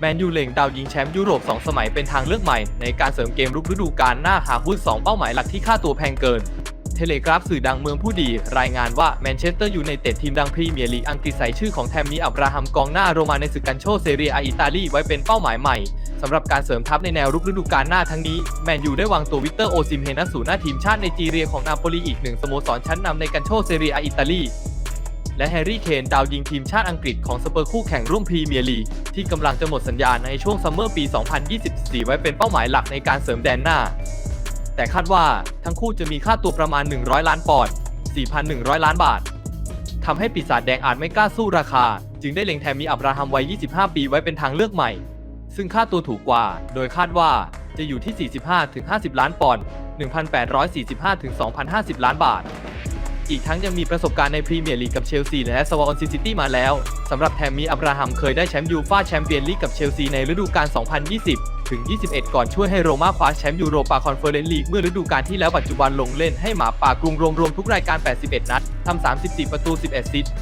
แมนยูเล็งดาวยิงแชมป์ยุโรป 2 สมัยเป็นทางเลือกใหม่ ในการเสริมเกมรุกฤดูกาลหน้าหาหุ้น2 เป้าหมายหลักที่ค่าตัวแพงเกิน เทเลกราฟสื่อดังเมืองผู้ดี รายงานว่าแมนเชสเตอร์ยูไนเต็ดทีมดังพรีเมียร์ลีกอังกฤษใส่ชื่อของแทมมี่อับราฮัมกองหน้าโรมาในศึกกันโชเซเรียอาอิตาลีไว้เป็นเป้าหมายใหม่สำหรับการเสริมทัพในแนวรุกฤดูกาลหน้าทั้งนี้ แมนยูได้วางตัววิเตอร์โอซิมเฮนัสสู่หน้าทีมชาติไนจีเรียของนาโปลีอีกหนึ่งสโมสรชั้นนำในกันโชเซเรียอาอิตาลี และแฮร์รี่เคนดาวยิงทีมชาติอังกฤษของสเปอร์คู่แข่งร่วมพรีเมียร์ลีกที่กำลังจะหมดสัญญาในช่วงซัมเมอร์ปี 2024 ไว้เป็นเป้าหมายหลักในการเสริมแดนหน้า แต่คาดว่าทั้งคู่จะมีค่าตัวประมาณ 100 ล้านปอนด์ 4,100 ล้านบาททำให้ปีศาจแดงอาจไม่กล้าสู้ราคา จึงได้เล็งแทมมีอับราฮัมวัย 25 ปีไว้เป็นทางเลือกใหม่ ซึ่งค่าตัวถูกกว่า โดยคาดว่าจะอยู่ที่ 45-50 ล้านปอนด์ 1,845-2,050 ล้านบาท อีกทั้งยังมีประสบการณ์ในพรีเมียร์ลีกกับเชลซีและสวอนซิซิตี้มาแล้วสำหรับแทมมีอับราฮัมเคยได้แชมป์ยูฟ่าแชมเปี้ยนลีกกับเชลซีในฤดูกาล 2020 ถึง 21 ก่อนช่วยให้โรม่าคว้าแชมป์ยูโรปาคอนเฟอเรนซ์ลีกเมื่อฤดูกาลที่แล้วปัจจุบันลงเล่นให้หมาป่ากรุงรวมรวมทุกรายการ 81 นัดทำ 34 ประตู 11 ซิสต์